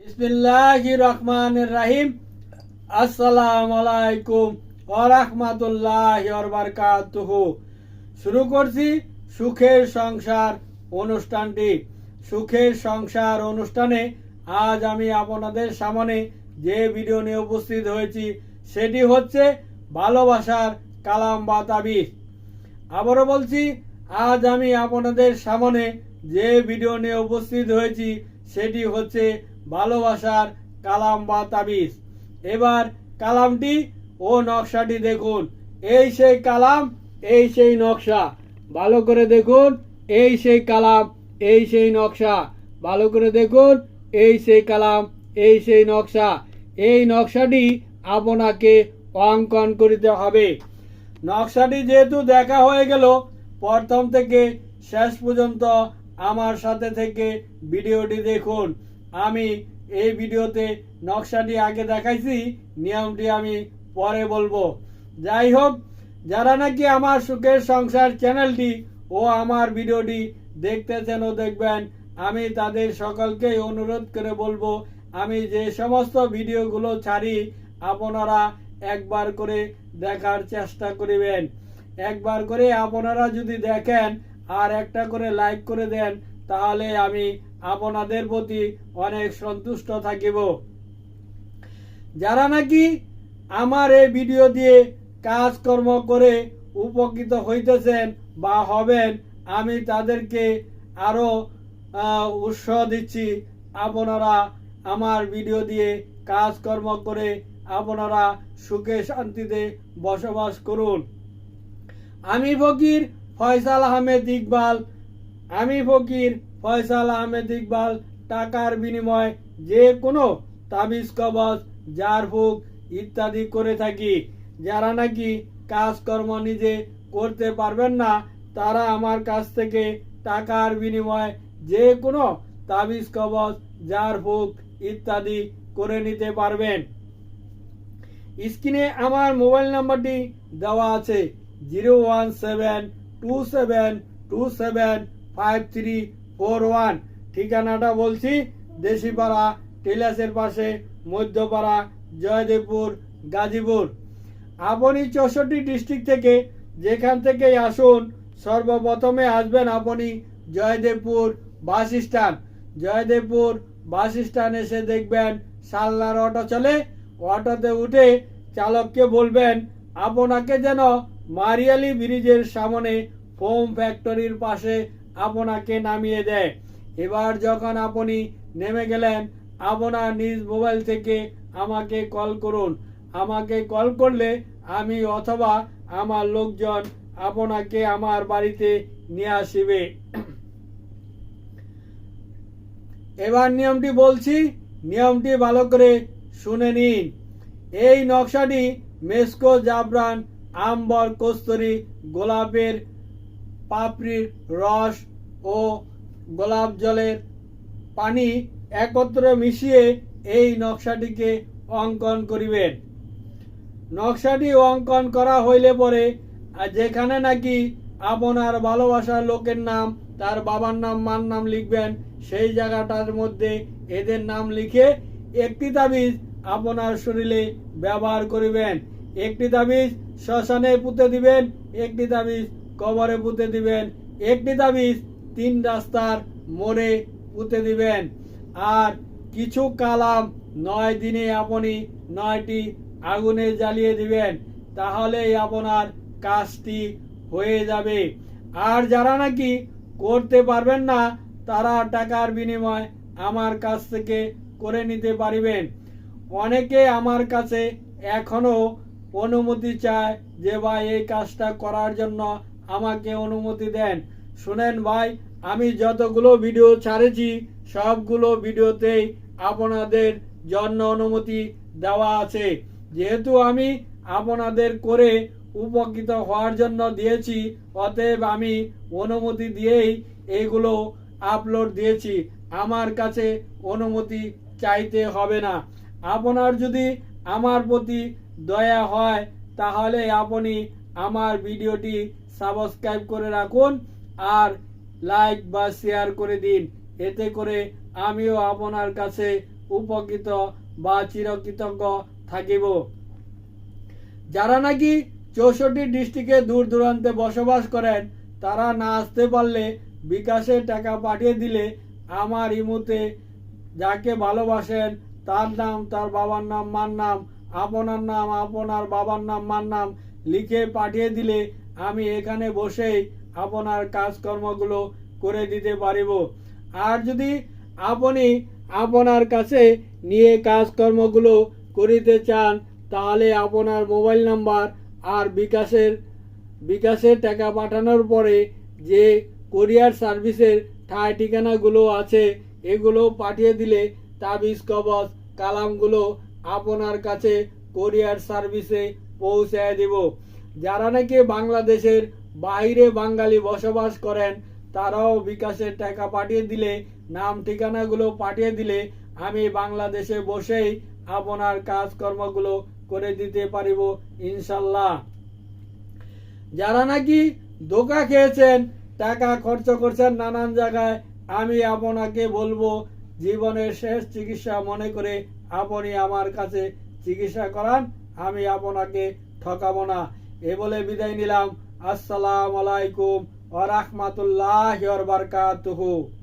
বিসমিল্লাহ রহমান রাহিম। আসসালামু আলাইকুম ওরহমাতুল্লাহ বারকাতুহু শুরু করছি সুখের সংসার অনুষ্ঠানটি। সুখের সংসার অনুষ্ঠানে আজ আমি আপনাদের সামনে যে ভিডিও নিয়ে উপস্থিত হয়েছি, সেটি হচ্ছে ভালোবাসার কালাম বা তাবিজ। আবারও বলছি, আজ আমি আপনাদের সামনে যে ভিডিও নিয়ে উপস্থিত হয়েছি, সেটি হচ্ছে ভালোবাসার কালাম বা তাবিজ। এবার কালামটি ও নকশাটি দেখুন। এই সেই কালাম, এই সেই নকশা। ভালো করে দেখুন, এই সেই কালাম, এই সেই নকশা। ভালো করে দেখুন, এই সেই কালাম, এই সেই নকশা। এই নকশাটি আপনাকে অঙ্কন করিতে হবে। নকশাটি যেহেতু দেখা হয়ে গেল, প্রথম থেকে শেষ পর্যন্ত আমার সাথে থেকে ভিডিওটি দেখুন। আমি এই ভিডিওতে নকশাটি আগে দেখাইছি, নিয়মটি আমি পরে বলব। যাই হোক, যারা নাকি আমার সুখের সংসার চ্যানেলটি ও আমার ভিডিওটি দেখতেছেন ও দেখবেন, আমি তাদের সকলকেই অনুরোধ করে বলব, আমি যে সমস্ত ভিডিওগুলো ছাড়ি, আপনারা একবার করে দেখার চেষ্টা করিবেন। একবার করে আপনারা যদি দেখেন আর একটা করে লাইক করে দেন, তাহলে আমি আপনাদের প্রতি অনেক সন্তুষ্ট থাকিব। যারা নাকি আমার এই ভিডিও দিয়ে কাজকর্ম করে উপকৃত হইতেছেন বা হবেন, আমি তাদেরকে আরও উৎসাহ দিচ্ছি আপনারা আমার ভিডিও দিয়ে কাজকর্ম করে আপনারা সুখে শান্তিতে বসবাস করুন। আমি ফকির ফয়সাল আহমেদ ইকবাল, আমি ফকির ফয়সাল আহমেদ ইকবাল টাকার বিনিময় যে কোনো তাবিজ, কবজ জারফুক ইত্যাদি করে থাকি। যারা নাকি কাজকর্ম নিজে করতে পারবেন না, তারা আমার কাছ থেকে টাকার বিনিময়ে যে কোনো তাবিজ, কবজ জারফুক ইত্যাদি করে নিতে পারবেন। স্ক্রিনে আমার মোবাইল নাম্বারটি দেওয়া আছে, zero one seven two seven two seven five three four one, ঠিকানাটা বলছি, দেশিপাড়া, টেলাসের পাশে, মধ্যপাড়া, জয়দেবপুর, গাজীপুর। আপনি চৌষট্টি ডিস্ট্রিক্ট থেকে যেখান থেকেই আসুন, সর্বপ্রথমে আসবেন আপনি Joydebpur bus stand. Joydebpur bus stand এসে দেখবেন সালনার অটো চলে। অটোতে উঠে চালককে বলবেন, আপনাকে যেন মারিয়ালি ব্রিজের সামনে ফোম ফ্যাক্টরির পাশে আপনাকে নামিয়ে দেয়। এবার যখন আপনি নেমে গেলেন, আপনার নিজ মোবাইল থেকে আমাকে কল করুন। আমাকে কল করলে আমি অথবা আমার লোকজন আপনাকে আমার বাড়িতে নিয়ে আসিবে। এবার নিয়মটি বলছি, নিয়মটি ভালো করে শুনে নিন। এই নকশাটি মেসকো জাবরান আম্বর কস্তুরি গোলাপের পাপড়ির রস ও গোলাপ জলের পানি একত্র মিশিয়ে এই নকশাটিকে অঙ্কন করিবেন। নকশাটি অঙ্কন করা হইলে পরে যেখানে নাকি আপনার ভালোবাসার লোকের নাম, তার বাবার নাম, মার নাম লিখবেন, সেই জায়গাটার মধ্যে এদের নাম লিখে একটি তাবিজ আপনার শরীরে ব্যবহার করিবেন। একটি তাবিজ শ্মশানে পুঁতে দিবেন, একটি তাবিজ কবরে পুঁতে দিবেন। একটি তাবিজ তিন রাস্তার মোড়ে পুঁতে দিবেন। আর কিছু কালাম নয় দিনে আপনি নয়টি আগুনে জ্বালিয়ে দিবেন। তাহলেই আপনার কাজটি হয়ে যাবে। আর যারা নাকি করতে পারবেন না, তারা টাকার বিনিময় আমার কাছ থেকে করে নিতে পারিবেন। অনেকে আমার কাছে এখনও অনুমতি চায় যে, ভাই, এই কাজটা করার জন্য আমাকে অনুমতি দেন। শুনেন ভাই, আমি যতগুলো ভিডিও ছাড়েছি, সবগুলো ভিডিওতেই আপনাদের জন্য অনুমতি দেওয়া আছে। যেহেতু আমি আপনাদের করে উপকৃত হওয়ার জন্য দিয়েছি, অতএব আমি অনুমতি দিয়েই এইগুলো আপলোড দিয়েছি। আমার কাছে অনুমতি চাইতে হবে না। আপনার যদি আমার প্রতি দয়া হয়, তাহলে আপনি আমার ভিডিওটি সাবস্ক্রাইব করে রাখুন আর লাইক বা শেয়ার করে দিন। এতে করে আমিও আপনার কাছে উপকৃত বা চিরকৃতজ্ঞ থাকিব। যারা নাকি চৌষট্টি ডিস্ট্রিক্টে দূর দূরান্তে বসবাস করেন, তারা না আসতে পারলে বিকাশে টাকা পাঠিয়ে দিলে আমার ইমুতে যাকে ভালোবাসেন, তার নাম, তার বাবার নাম, মার নাম, আপনার নাম, আপনার বাবার নাম, মার নাম লিখে পাঠিয়ে দিলে আমি এখানে বসেই আপনার কাজকর্মগুলো করে দিতে পারিব। আর যদি আপনি আপনার কাছে নিয়ে কাজকর্মগুলো করিতে চান, তাহলে আপনার মোবাইল নাম্বার আর বিকাশের বিকাশের টাকা পাঠানোর পরে যে কোরিয়ার সার্ভিসের ঠায় ঠিকানাগুলো আছে, এগুলো পাঠিয়ে দিলে তাবিজ কবচ কালামগুলো আপনার কাছে কোরিয়ার সার্ভিসে পৌঁছায় দিব। যারা নাকি বাংলাদেশের বাইরে বাঙালি বসবাস করেন, তারাও বিকাশের টাকা পাঠিয়ে দিলে, নাম ঠিকানাগুলো পাঠিয়ে দিলে আমি বাংলাদেশে বসেই আপনার কাজকর্মগুলো করে দিতে পারিব, ইনশাল্লাহ। যারা নাকি ধোকা খেয়েছেন, টাকা খরচ করছেন নানান জায়গায়, আমি আপনাকে বলব, জীবনের শেষ চিকিৎসা মনে করে আপনি আমার কাছে চিকিৎসা করান। আমি আপনাকে ঠকাবো না। এ বলে বিদায় নিলাম। আসসালাম আলাইকুম ওয়া রাহমাতুল্লাহি ওয়া বারাকাতুহু।